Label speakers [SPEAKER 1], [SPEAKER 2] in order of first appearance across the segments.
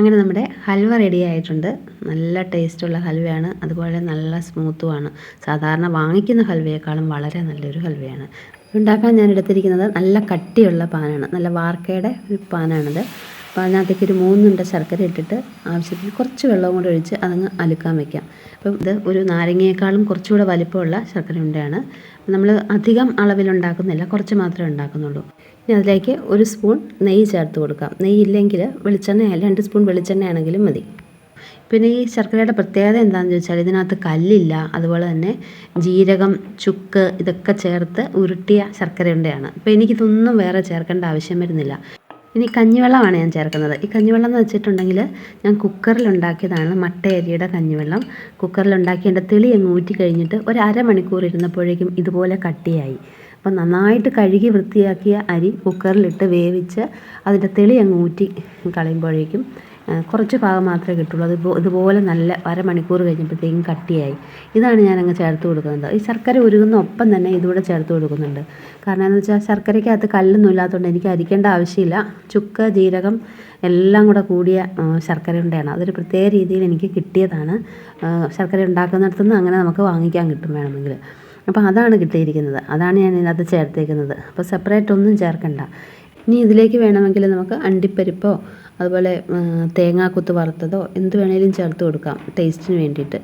[SPEAKER 1] അങ്ങനെ നമ്മുടെ ഹൽവ റെഡി ആയിട്ടുണ്ട്. നല്ല ടേസ്റ്റുള്ള ഹൽവയാണ്. അതുപോലെ നല്ല സ്മൂത്തുമാണ് സാധാരണ വാങ്ങിക്കുന്ന ഹൽവയേക്കാളും വളരെ നല്ലൊരു ഹൽവയാണ്. ഉണ്ടാക്കാൻ ഞാൻ എടുത്തിരിക്കുന്നത് നല്ല കട്ടിയുള്ള പാനാണ്. നല്ല വാർക്കയുടെ ഒരു പാനാണിത്. അപ്പോൾ അതിനകത്തേക്ക് ഒരു മൂന്നുണ്ട ശർക്കര ഇട്ടിട്ട് ആവശ്യത്തിന് കുറച്ച് വെള്ളവും കൂടെ ഒഴിച്ച് അതങ്ങ് അലുക്കാൻ വെക്കാം. അപ്പം ഇത് ഒരു നാരങ്ങയേക്കാളും കുറച്ചുകൂടെ വലിപ്പമുള്ള ശർക്കര ഉണ്ടയാണ് നമ്മൾ അധികം അളവിലുണ്ടാക്കുന്നില്ല കുറച്ച് മാത്രമേ ഉണ്ടാക്കുന്നുള്ളൂ. ഇനി അതിലേക്ക് ഒരു സ്പൂൺ നെയ്യ് ചേർത്ത് കൊടുക്കാം. നെയ്യ് ഇല്ലെങ്കിൽ വെളിച്ചെണ്ണ രണ്ട് സ്പൂൺ വെളിച്ചെണ്ണ ആണെങ്കിലും മതി. പിന്നെ ഈ ശർക്കരയുടെ പ്രത്യേകത എന്താണെന്ന് ചോദിച്ചാൽ ഇതിനകത്ത് കല്ലില്ല അതുപോലെ തന്നെ ജീരകം ചുക്ക് ഇതൊക്കെ ചേർത്ത് ഉരുട്ടിയ ശർക്കരയുണ്ടയാണ് അപ്പോൾ എനിക്കിതൊന്നും വേറെ ചേർക്കേണ്ട ആവശ്യം വരുന്നില്ല. ഇനി കഞ്ഞിവെള്ളമാണ് ഞാൻ ചേർക്കുന്നത്. ഈ കഞ്ഞിവെള്ളം എന്ന് വെച്ചിട്ടുണ്ടെങ്കിൽ ഞാൻ കുക്കറിൽ ഉണ്ടാക്കിയതാണ് മട്ട അരിയുടെ കഞ്ഞിവെള്ളം. കുക്കറിൽ ഉണ്ടാക്കി എന്റെ തെളി അങ്ങ് ഊറ്റി കഴിഞ്ഞിട്ട് ഒരു അരമണിക്കൂർ ഇരുന്നപ്പോഴേക്കും ഇതുപോലെ കട്ടിയായി. അപ്പം നന്നായിട്ട് കഴുകി വൃത്തിയാക്കിയ അരി കുക്കറിലിട്ട് വേവിച്ച് അതിന്റെ തെളി അങ്ങ് ഊറ്റി കളയുമ്പോഴേക്കും കുറച്ച് ഭാഗം മാത്രമേ കിട്ടുള്ളൂ. അത് ഇതുപോലെ നല്ല അരമണിക്കൂർ കഴിഞ്ഞപ്പോഴത്തേക്കും കട്ടിയായി. ഇതാണ് ഞാൻ അങ്ങ് ചേർത്ത് കൊടുക്കുന്നത്. ഈ ശർക്കര ഉരുകുന്ന ഒപ്പം തന്നെ ഇതുകൂടെ ചേർത്ത് കൊടുക്കുന്നുണ്ട്. കാരണം എന്ന് വെച്ചാൽ ശർക്കരയ്ക്കകത്ത് കല്ലൊന്നും ഇല്ലാത്തതുകൊണ്ട് എനിക്ക് അരിക്കേണ്ട ആവശ്യമില്ല. ചുക്ക് ജീരകം എല്ലാം കൂടെ കൂടിയ ശർക്കര ഉണ്ടയാണ്. അതൊരു പ്രത്യേക രീതിയിൽ എനിക്ക് കിട്ടിയതാണ്. ശർക്കര ഉണ്ടാക്കുന്നിടത്തുനിന്ന് അങ്ങനെ നമുക്ക് വാങ്ങിക്കാൻ കിട്ടും വേണമെങ്കിൽ. അപ്പോൾ അതാണ് കിട്ടിയിരിക്കുന്നത്. അതാണ് ഞാൻ ഇതിനകത്ത് ചേർത്തേക്കുന്നത്. അപ്പോൾ സെപ്പറേറ്റ് ഒന്നും ചേർക്കണ്ട. ഇനി ഇതിലേക്ക് വേണമെങ്കിൽ നമുക്ക് അണ്ടിപ്പരിപ്പോ അതുപോലെ തേങ്ങാക്കൊത്ത് വറുത്തതോ എന്ത് വേണേലും ചേർത്ത് കൊടുക്കാം ടേസ്റ്റിന് വേണ്ടിയിട്ട്.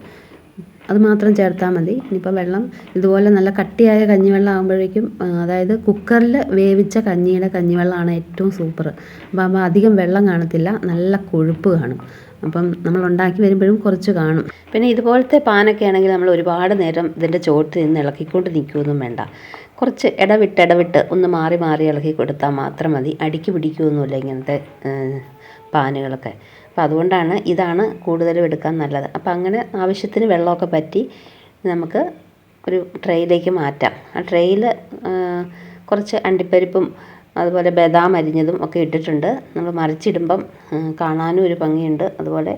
[SPEAKER 1] അത് മാത്രം ചേർത്താൽ മതി. ഇനിയിപ്പോൾ വെള്ളം ഇതുപോലെ നല്ല കട്ടിയായ കഞ്ഞിവെള്ളം ആകുമ്പോഴേക്കും അതായത് കുക്കറിൽ വേവിച്ച കഞ്ഞിയുടെ കഞ്ഞിവെള്ളമാണ് ഏറ്റവും സൂപ്പർ അപ്പോൾ അധികം വെള്ളം കാണത്തില്ല നല്ല കൊഴുപ്പ് കാണും. അപ്പം നമ്മൾ ഉണ്ടാക്കി വരുമ്പോഴും കുറച്ച് കാണും. പിന്നെ ഇതുപോലത്തെ പാനൊക്കെ ആണെങ്കിൽ നമ്മൾ ഒരുപാട് നേരം ഇതിന്റെ ചോട്ട് നിന്ന് ഇളക്കിക്കൊണ്ട് നിൽക്കുകയൊന്നും വേണ്ട. കുറച്ച് ഇടവിട്ട് ഇടവിട്ട് ഒന്ന് മാറി മാറി ഇളക്കി കൊടുത്താൽ മാത്രം മതി. അടിക്ക് പിടിക്കുകയൊന്നുമില്ല ഇങ്ങനത്തെ പാനുകളൊക്കെ. അപ്പം അതുകൊണ്ടാണ് ഇതാണ് കൂടുതലും എടുക്കാൻ നല്ലത്. അപ്പം അങ്ങനെ ആവശ്യത്തിന് വെള്ളമൊക്കെ പറ്റി നമുക്ക് ഒരു ട്രെയിലേക്ക് മാറ്റാം. ആ ട്രെയിൽ കുറച്ച് അണ്ടിപ്പരിപ്പും അതുപോലെ ബദാം അരിഞ്ഞതും ഒക്കെ ഇട്ടിട്ടുണ്ട്. നമ്മൾ മറിച്ചിടുമ്പം കാണാനും ഒരു ഭംഗിയുണ്ട്. അതുപോലെ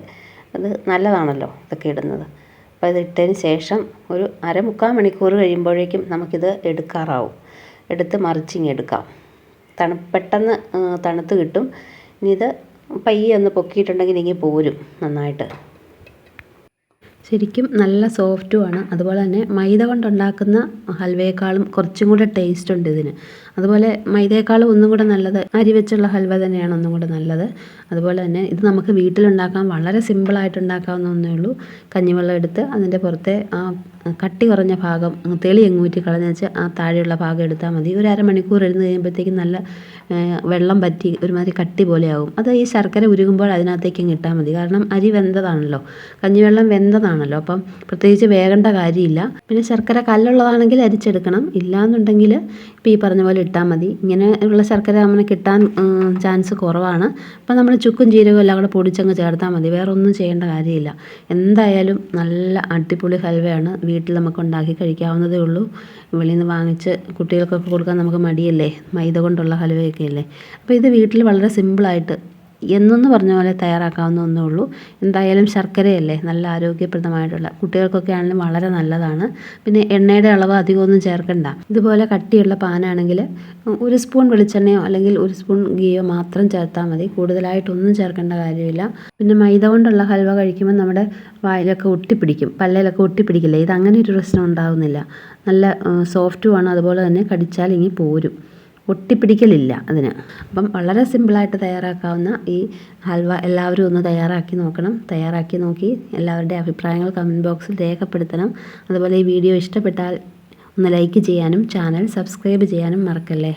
[SPEAKER 1] അത് നല്ലതാണല്ലോ ഇതൊക്കെ ഇടുന്നത്. അപ്പോൾ ഇത് ഇട്ടതിന് ശേഷം ഒരു അരമുക്കാൽ മണിക്കൂർ കഴിയുമ്പോഴേക്കും നമുക്കിത് എടുക്കാറാവും. എടുത്ത് മറിച്ചിങ്ങെടുക്കാം തണു പെട്ടെന്ന് തണുത്ത് കിട്ടും. ഇനി ഇത് പയ്യെ ഒന്ന് പൊക്കിയിട്ടുണ്ടെങ്കിൽ ഇങ്ങ് പോരും നന്നായിട്ട്. ശരിക്കും നല്ല സോഫ്റ്റുമാണ്. അതുപോലെ തന്നെ മൈദ കൊണ്ടുണ്ടാക്കുന്ന ഹൽവയേക്കാളും കുറച്ചും കൂടെ ടേസ്റ്റ് ഉണ്ട് ഇതിന്. അതുപോലെ മൈദയേക്കാളും ഒന്നും കൂടെ നല്ലത് അരി വെച്ചുള്ള ഹൽവ തന്നെയാണ് ഒന്നും കൂടെ നല്ലത്. അതുപോലെ തന്നെ ഇത് നമുക്ക് വീട്ടിലുണ്ടാക്കാൻ വളരെ സിമ്പിളായിട്ട് ഉണ്ടാക്കാവുന്ന ഒന്നേ ഉള്ളൂ. കഞ്ഞിവെള്ളം എടുത്ത് അതിന്റെ പുറത്തെ ആ കട്ടി കുറഞ്ഞ ഭാഗം തെളി എങ്ങൂറ്റി കളഞ്ഞു വെച്ച് ആ താഴെയുള്ള ഭാഗം എടുത്താൽ മതി. ഒരു അരമണിക്കൂർ ഇരുന്ന് കഴിയുമ്പോഴത്തേക്കും നല്ല വെള്ളം പറ്റി ഒരുമാതിരി കട്ടി പോലെയാവും. അത് ഈ ശർക്കര ഉരുകുമ്പോൾ അതിനകത്തേക്ക് ഇട്ടാൽ മതി. കാരണം അരി വെന്തതാണല്ലോ. കഞ്ഞിവെള്ളം വെന്തതാണല്ലോ അപ്പം പ്രത്യേകിച്ച് വേകേണ്ട കാര്യമില്ല. പിന്നെ ശർക്കര കല്ലുള്ളതാണെങ്കിൽ അരിച്ചെടുക്കണം. ഇല്ലാന്നുണ്ടെങ്കിൽ ഇപ്പോൾ ഈ പറഞ്ഞ പോലെ ഇട്ടാൽ മതി. ഇങ്ങനെയുള്ള ശർക്കര അങ്ങനെ കിട്ടാൻ ചാൻസ് കുറവാണ്. അപ്പം നമ്മൾ ചുക്കും ജീരകവും എല്ലാം കൂടെ പൊടിച്ചങ്ങ് ചേർത്താൽ മതി. വേറെ ഒന്നും ചെയ്യേണ്ട കാര്യമില്ല. എന്തായാലും നല്ല അടിപൊളി ഹൽവയാണ് വീട്ടിൽ നമുക്ക് ഉണ്ടാക്കി കഴിക്കാവുന്നതേ ഉള്ളൂ. വെളിയിൽ നിന്ന് വാങ്ങിച്ച് കുട്ടികൾക്കൊക്കെ കൊടുക്കാൻ നമുക്ക് മടിയല്ലേ? മൈദ കൊണ്ടുള്ള ഹലുവയൊക്കെ അല്ലേ? അപ്പോൾ ഇത് വീട്ടിൽ വളരെ സിമ്പിളായിട്ട് എന്നെന്ന് പറഞ്ഞ പോലെ തയ്യാറാക്കാവുന്ന ഒന്നേ ഉള്ളൂ. എന്തായാലും ശർക്കരയല്ലേ നല്ല ആരോഗ്യപ്രദമായിട്ടുള്ള. കുട്ടികൾക്കൊക്കെ ആണെങ്കിലും വളരെ നല്ലതാണ്. പിന്നെ എണ്ണയുടെ അളവ് അധികമൊന്നും ചേർക്കണ്ട. ഇതുപോലെ കട്ടിയുള്ള പാനാണെങ്കിൽ ഒരു സ്പൂൺ വെളിച്ചെണ്ണയോ അല്ലെങ്കിൽ ഒരു സ്പൂൺ ഗീയോ മാത്രം ചേർത്താൽ മതി. കൂടുതലായിട്ടൊന്നും ചേർക്കേണ്ട കാര്യമില്ല. പിന്നെ മൈദ കൊണ്ടുള്ള ഹൽവ കഴിക്കുമ്പോൾ നമ്മുടെ വായിലൊക്കെ ഒട്ടിപ്പിടിക്കും. പല്ലയിലൊക്കെ ഒട്ടിപ്പിടിക്കില്ല? ഇത് അങ്ങനെ ഒരു പ്രശ്നം ഉണ്ടാകുന്നില്ല നല്ല സോഫ്റ്റുമാണ് അതുപോലെ തന്നെ കടിച്ചാൽ ഇനി പോരും. ഒട്ടിപ്പിടിക്കലില്ല അതിന്. അപ്പം വളരെ സിമ്പിളായിട്ട് തയ്യാറാക്കാവുന്ന ഈ ഹൽവ എല്ലാവരും ഒന്ന് തയ്യാറാക്കി നോക്കണം. തയ്യാറാക്കി നോക്കി എല്ലാവരുടെ അഭിപ്രായങ്ങൾ കമന്റ് ബോക്സിൽ രേഖപ്പെടുത്തണം. അതുപോലെ ഈ വീഡിയോ ഇഷ്ടപ്പെട്ടാൽ ഒന്ന് ലൈക്ക് ചെയ്യാനും ചാനൽ സബ്സ്ക്രൈബ് ചെയ്യാനും മറക്കല്ലേ?